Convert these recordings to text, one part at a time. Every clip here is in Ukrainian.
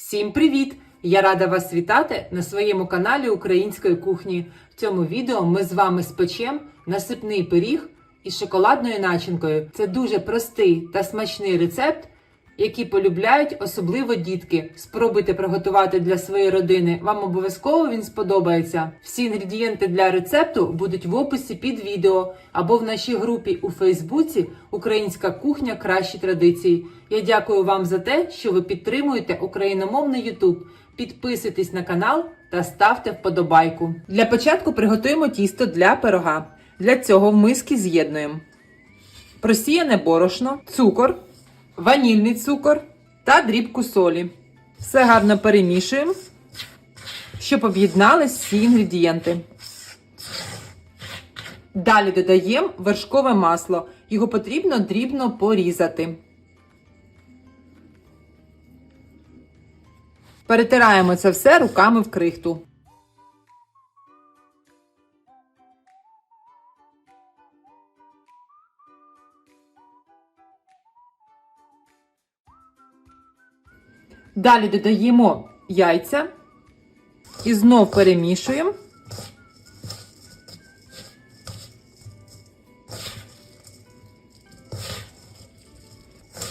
Всім привіт! Я рада вас вітати на своєму каналі Української кухні. В цьому відео ми з вами спечем насипний пиріг із шоколадною начинкою. Це дуже простий та смачний рецепт, який полюбляють особливо дітки. Спробуйте приготувати для своєї родини. Вам обов'язково він сподобається. Всі інгредієнти для рецепту будуть в описі під відео або в нашій групі у Фейсбуці Українська кухня кращі традиції. Я дякую вам за те, що ви підтримуєте україномовний YouTube. Підписуйтесь на канал та ставте вподобайку. Для початку приготуємо тісто для пирога. Для цього в миски з'єднуємо просіяне борошно, цукор, ванільний цукор та дрібку солі. Все гарно перемішуємо, щоб об'єднались всі інгредієнти. Далі додаємо вершкове масло. Його потрібно дрібно порізати. Перетираємо це все руками в крихту. Далі додаємо яйця і знов перемішуємо.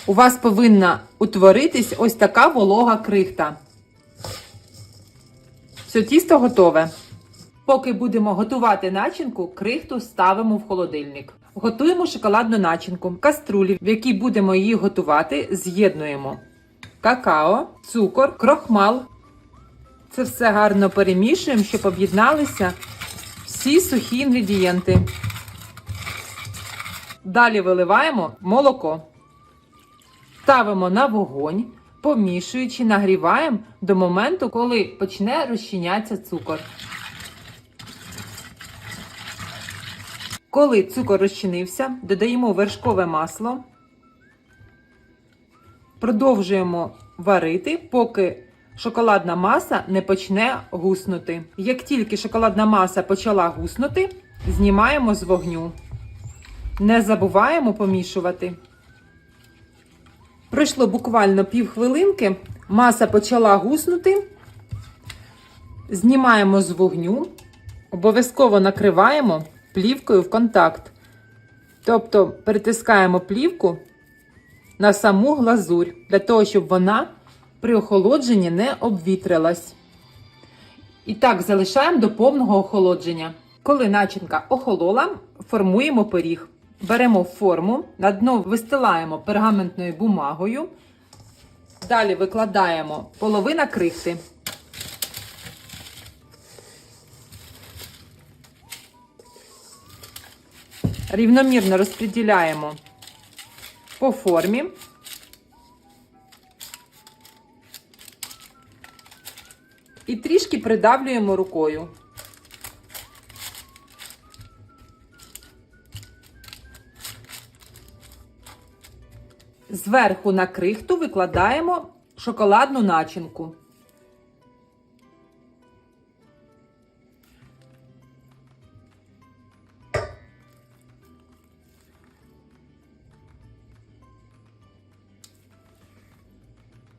У вас повинна утворитись ось така волога крихта. Все тісто готове. Поки будемо готувати начинку, крихту ставимо в холодильник. Готуємо шоколадну начинку. Каструлі, в якій будемо її готувати, з'єднуємо какао, цукор, крохмал. Це все гарно перемішуємо, щоб об'єдналися всі сухі інгредієнти. Далі виливаємо молоко. Ставимо на вогонь, помішуючи, нагріваємо до моменту, коли почне розчинятися цукор. Коли цукор розчинився, додаємо вершкове масло. Продовжуємо варити, поки шоколадна маса не почне гуснути. Як тільки шоколадна маса почала гуснути, знімаємо з вогню. Не забуваємо помішувати. Пройшло буквально півхвилинки, маса почала гуснути. Знімаємо з вогню, обов'язково накриваємо плівкою в контакт. Тобто притискаємо плівку на саму глазурь, для того, щоб вона при охолодженні не обвітрилась. І так залишаємо до повного охолодження. Коли начинка охолола, формуємо пиріг. Беремо форму, на дно вистилаємо пергаментною бумагою. Далі викладаємо половина крихти. Рівномірно розподіляємо по формі. І трішки придавлюємо рукою. Зверху на крихту викладаємо шоколадну начинку.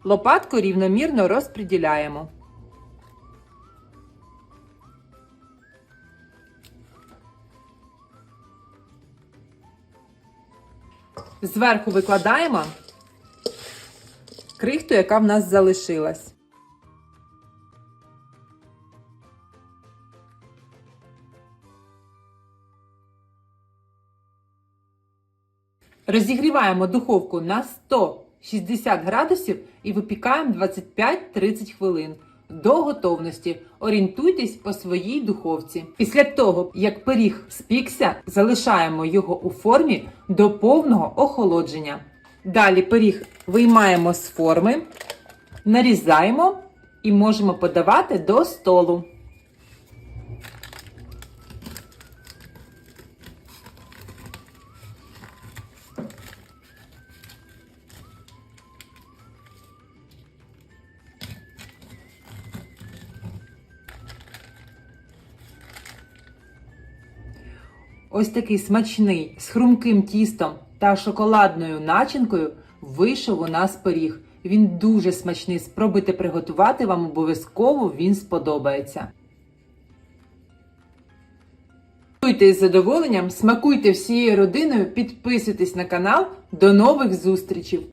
Лопатку рівномірно розподіляємо. Зверху викладаємо крихту, яка в нас залишилась. Розігріваємо духовку на 160 градусів і випікаємо 25-30 хвилин. До готовності орієнтуйтесь по своїй духовці. Після того, як пиріг спікся, залишаємо його у формі до повного охолодження. Далі пиріг виймаємо з форми, нарізаємо і можемо подавати до столу. Ось такий смачний з хрумким тістом та шоколадною начинкою вийшов у нас пиріг. Він дуже смачний. Спробуйте приготувати, вам обов'язково він сподобається. Готуйте з задоволенням, смакуйте всією родиною, підписуйтесь на канал. До нових зустрічей!